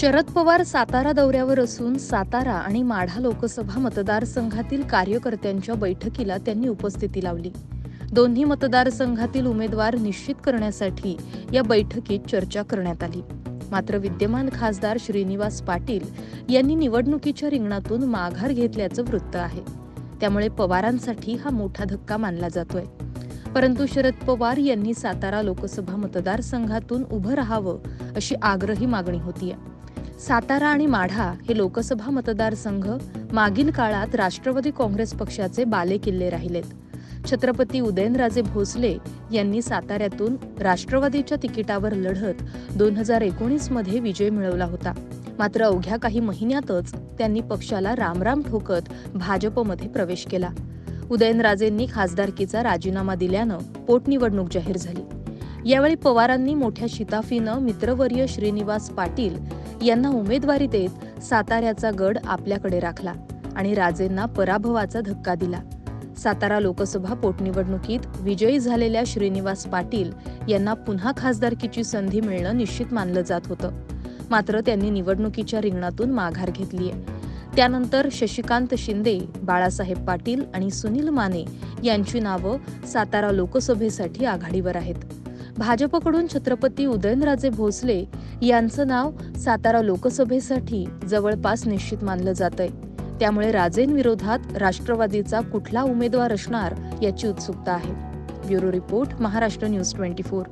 शरद पवार सातारा दौऱ्यावर असून सातारा आणि माढा लोकसभा मतदारसंघातील कार्यकर्त्यांच्या बैठकीला त्यांनी उपस्थिती लावली. दोन्ही मतदारसंघातील उमेदवार निश्चित करण्यासाठी या बैठकीत चर्चा करण्यात आली. मात्र विद्यमान खासदार श्रीनिवास पाटील यांनी निवडणुकीच्या रिंगणातून माघार घेतल्याचं वृत्त आहे. त्यामुळे पवारांसाठी हा मोठा धक्का मानला जातोय. परंतु शरद पवार यांनी सातारा लोकसभा मतदारसंघातून उभं राहावं अशी आग्रही मागणी होतीये. सातारा आणि माढा हे लोकसभा मतदारसंघ मागील काळात राष्ट्रवादी काँग्रेस पक्षाचे बालेकिल्ले राहिलेत. छत्रपती उदयनराजे भोसले यांनी साताऱ्यातून राष्ट्रवादीच्या तिकिटावर लढत दोन हजार एकोणीसमध्ये विजय मिळवला होता. मात्र अवघ्या काही महिन्यातच त्यांनी पक्षाला रामराम ठोकत भाजपमध्ये प्रवेश केला. उदयनराजेंनी खासदारकीचा राजीनामा दिल्यानं पोटनिवडणूक जाहीर झाली. यावेळी पवारांनी मोठ्या शिताफीनं मित्रवर्य श्रीनिवास पाटील यांना उमेदवारी देत साताऱ्याचा गड आपल्याकडे राखला आणि राजेंना पराभवाचा धक्का दिला. सातारा लोकसभा पोटनिवडणुकीत विजयी झालेल्या श्रीनिवास पाटील यांना पुन्हा खासदारकीची संधी मिळणं निश्चित मानलं जात होतं. मात्र त्यांनी निवडणुकीच्या रिंगणातून माघार घेतलीय. त्यानंतर शशिकांत शिंदे बाळासाहेब पाटील आणि सुनील माने यांची नावं सातारा लोकसभेसाठी आघाडीवर आहेत. भाजपकडून छत्रपती उदयनराजे भोसले यांचं नाव सातारा लोकसभेसाठी जवळपास निश्चित मानलं जातंय. त्यामुळे राजेंविरोधात राष्ट्रवादीचा कुठला उमेदवार असणार याची उत्सुकता आहे. Bureau report Maharashtra news twenty four.